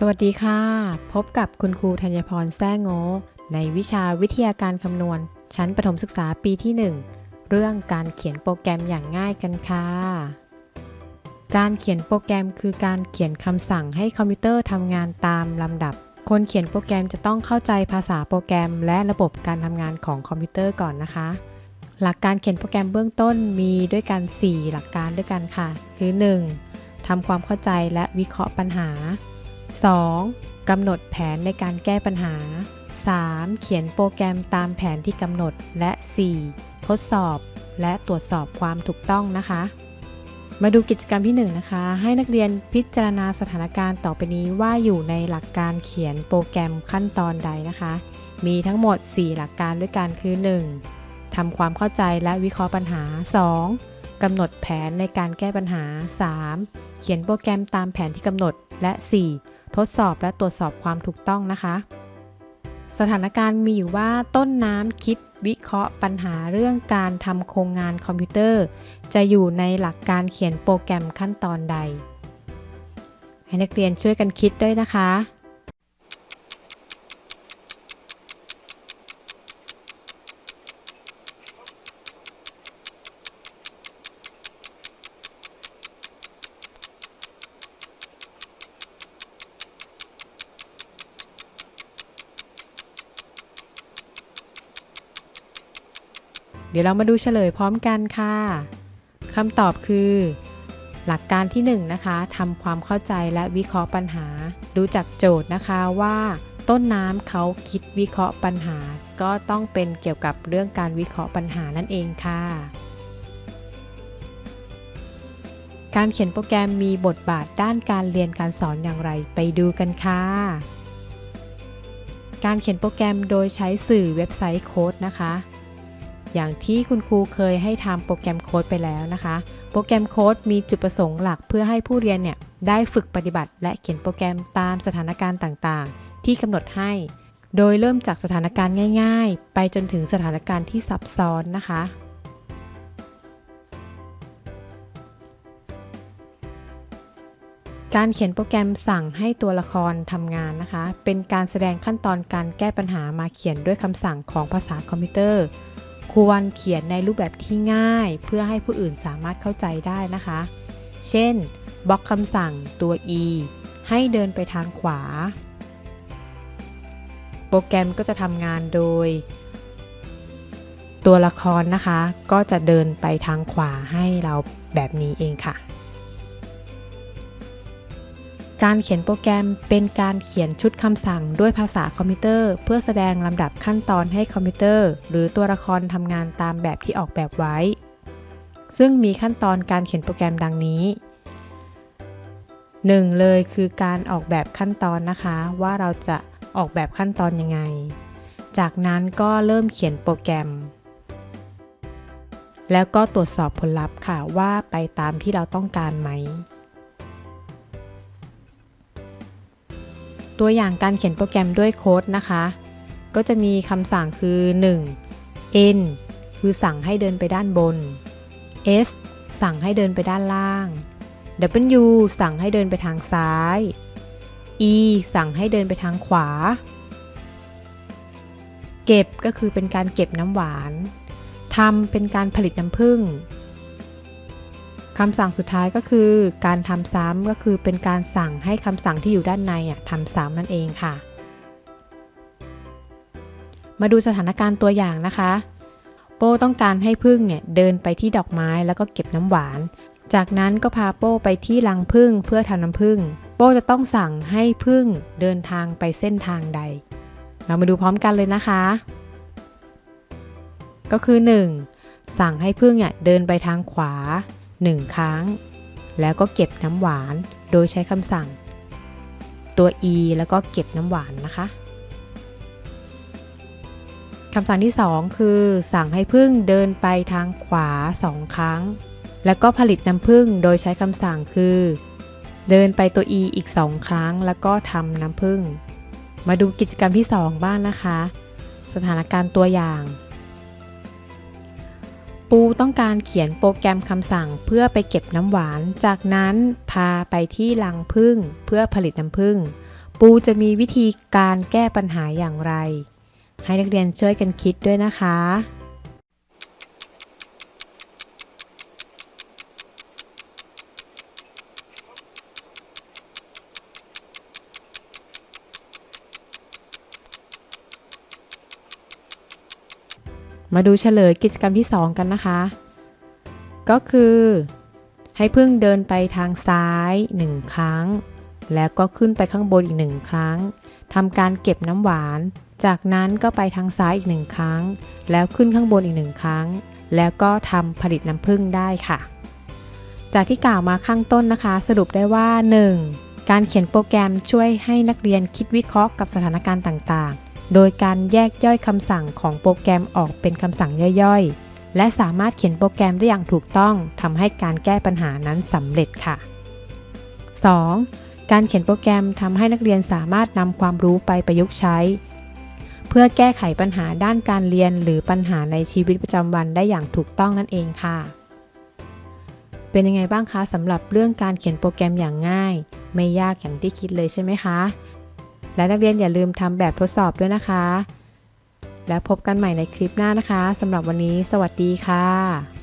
สวัสดีค่ะ พบกับคุณครูธัญพรแซ่โงในวิชาวิทยาการคำนวณ ชั้นประถมศึกษาปีที่ 1 เรื่องการเขียนโปรแกรมอย่างง่ายกันค่ะ การเขียนโปรแกรมคือการเขียนคำสั่งให้คอมพิวเตอร์ทำงานตามลำดับ คนเขียนโปรแกรมจะต้องเข้าใจภาษาโปรแกรม และระบบการทำงานของคอมพิวเตอร์ก่อนนะคะ หลักการเขียนโปรแกรมเบื้องต้นมีด้วยกัน 4 หลักการด้วยกันค่ะ คือ 1. ทำความเข้าใจและวิเคราะห์ปัญหา 2. กำหนดแผนในการแก้ปัญหา 3. เขียนโปรแกรมตามแผนที่กำหนด และ 4. ทดสอบและตรวจสอบความถูกต้องนะคะ มาดูกิจกรรมที่1นนะคะ ให้นักเรียนพิจารณาสถานการณ์ต่อไปนี้ว่าอยู่ในหลักการเขียนโปรแกรมขั้นตอนใดนะคะ มีทั้งหมด 4 หลักการด้วยกันคือ 1. ทำความเข้าใจและวิเคราะห์ปัญหา 2. กำหนดแผนในการแก้ปัญหา 3. เขียนโปรแกรมตามแผนที่กำหนดและ 4. ทดสอบและตรวจสอบความถูกต้องนะคะ สถานการณ์มีอยู่ว่าต้นน้ำคิดวิเคราะห์ปัญหาเรื่องการทำโครงงานคอมพิวเตอร์ จะอยู่ในหลักการเขียนโปรแกรมขั้นตอนใด ให้นักเรียนช่วยกันคิดด้วยนะคะ ดี๋ยวเรามาดูเฉลยพร้อมกันค่ะคำตอบคือ หลักการที่1นะคะทำความเข้าใจและวิเคราะห์ปัญหา ดูจากโจทย์นะคะว่าต้นน้ำเขาคิดวิเคราะห์ปัญหา ก็ต้องเป็นเกี่ยวกับเรื่องการวิเคราะห์ปัญหานั่นเองค่ะ การเขียนโปรแกรมมีบทบาทด้านการเรียนการสอนอย่างไรไปดูกันค่ะ การเขียนโปรแกรมโดยใช้สื่อเว็บไซต์โค้ดนะคะ อย่างที่คุณครูเคยให้ทำโปรแกรมโค้ดไปแล้วนะคะ โปรแกรมโค้ดมีจุดประสงค์หลักเพื่อให้ผู้เรียนเนี่ยได้ฝึกปฏิบัติ และเขียนโปรแกรมตามสถานการณ์ต่างๆ ที่กำหนดให้ โดยเริ่มจากสถานการณ์ง่าย ๆ ไปจนถึงสถานการณ์ที่ซับซ้อนนะคะ การเขียนโปรแกรมสั่งให้ตัวละครทำงานนะคะ เป็นการแสดงขั้นตอนการแก้ปัญหามาเขียนด้วยคำสั่งของภาษาคอมพิวเตอร์ ควรเขียนในรูปแบบที่ง่าย เพื่อให้ผู้อื่นสามารถเข้าใจได้นะคะ เช่นบล็อกคำสั่งตัว e ให้เดินไปทางขวา โปรแกรมก็จะทำงานโดย ตัวละครนะคะ ก็จะเดินไปทางขวาให้เราแบบนี้เองค่ะ การเขียนโปรแกรมเป็นการเขียนชุดคำสั่งด้วยภาษาคอมพิวเตอร์ เพื่อแสดงลำดับขั้นตอนให้คอมพิวเตอร์ หรือตัวละครทำงานตามแบบที่ออกแบบไว้ ซึ่งมีขั้นตอนการเขียนโปรแกรมดังนี้ 1. เลยคือการออกแบบขั้นตอนนะคะ ว่าเราจะออกแบบขั้นตอนยังไง จากนั้นก็เริ่มเขียนโปรแกรม แล้วก็ตรวจสอบผลลัพธ์ค่ะว่าไปตามที่เราต้องการไหม ตัวอย่างการเขียนโปรแกรมด้วยโค้ดนะคะ ก็จะมีคำสั่งคือ 1. n คือสั่งให้เดินไปด้านบน s สั่งให้เดินไปด้านล่าง w สั่งให้เดินไปทางซ้าย e สั่งให้เดินไปทางขวา เก็บก็คือเป็นการเก็บน้ำหวานทำเป็นการผลิตน้ำผึ้ง คำสั่งสุดท้ายก็คือการทำซ้ำก็คือเป็นการสั่งให้คำสั่งที่อยู่ด้านในอะทำซ้ำนั่นเองค่ะ มาดูสถานการณ์ตัวอย่างนะคะ โป้ต้องการให้พึ่งเนี่ยเดินไปที่ดอกไม้แล้วก็เก็บน้ำหวาน จากนั้นก็พาโป้ไปที่รังผึ้งเพื่อทำน้ำผึ้งโป้จะต้องสั่งให้พึ่งเดินทางไปเส้นทางใด เรามาดูพร้อมกันเลยนะคะ ก็คือ 1. สั่งให้พึ่งเนี่ยเดินไปทางขวา 1 ครั้ง แล้วก็เก็บน้ำหวานโดยใช้คำสั่ง ตัว e แล้วก็เก็บน้ำหวานนะคะคำสั่งที่ 2 คือ สั่งให้พึ่งเดินไปทางขวา 2 ครั้ง แล้วก็ผลิตน้ำผึ้งโดยใช้คำสั่งคือ เดินไปตัว e อีก 2 ครั้ง แล้วก็ทำน้ำผึ้งมาดูกิจกรรมที่ 2 บ้างนะคะ สถานการณ์ตัวอย่าง ปูต้องการเขียนโปรแกรมคำสั่งเพื่อไปเก็บน้ำหวาน จากนั้นพาไปที่รังผึ้งเพื่อผลิตน้ำผึ้งปูจะมีวิธีการแก้ปัญหาอย่างไร ให้นักเรียนช่วยกันคิดด้วยนะคะ มาดูเฉลยกิจกรรมที่ 2 กันนะคะ ก็คือ ให้พึ่งเดินไปทางซ้าย 1 ครั้ง แล้วก็ขึ้นไปข้างบนอีก 1 ครั้งทำการเก็บน้ำหวาน จากนั้นก็ไปทางซ้ายอีก 1 ครั้ง แล้วขึ้นข้างบนอีก 1 ครั้ง แล้วก็ทำผลิตน้ำผึ้งได้ค่ะ จากที่กล่าวมาข้างต้นนะคะ สรุปได้ว่า 1. การเขียนโปรแกรมช่วยให้นักเรียนคิดวิเคราะห์กับสถานการณ์ต่างๆ โดยการแยกย่อยคำสั่งของโปรแกรมออกเป็นคำสั่งย่อยๆ และสามารถเขียนโปรแกรมได้อย่างถูกต้องทำให้การแก้ปัญหานั้นสำเร็จค่ะ 2. การเขียนโปรแกรมทำให้นักเรียนสามารถนำความรู้ไปประยุกต์ใช้ เพื่อแก้ไขปัญหาด้านการเรียนหรือปัญหาในชีวิตประจำวันได้อย่างถูกต้องนั่นเองค่ะ เป็นยังไงบ้างคะสำหรับเรื่องการเขียนโปรแกรมอย่างง่าย ไม่ยากอย่างที่คิดเลยใช่ไหมคะ และนักเรียนอย่าลืมทำแบบทดสอบด้วยนะคะ แล้วพบกันใหม่ในคลิปหน้านะคะสำหรับวันนี้ สวัสดีค่ะ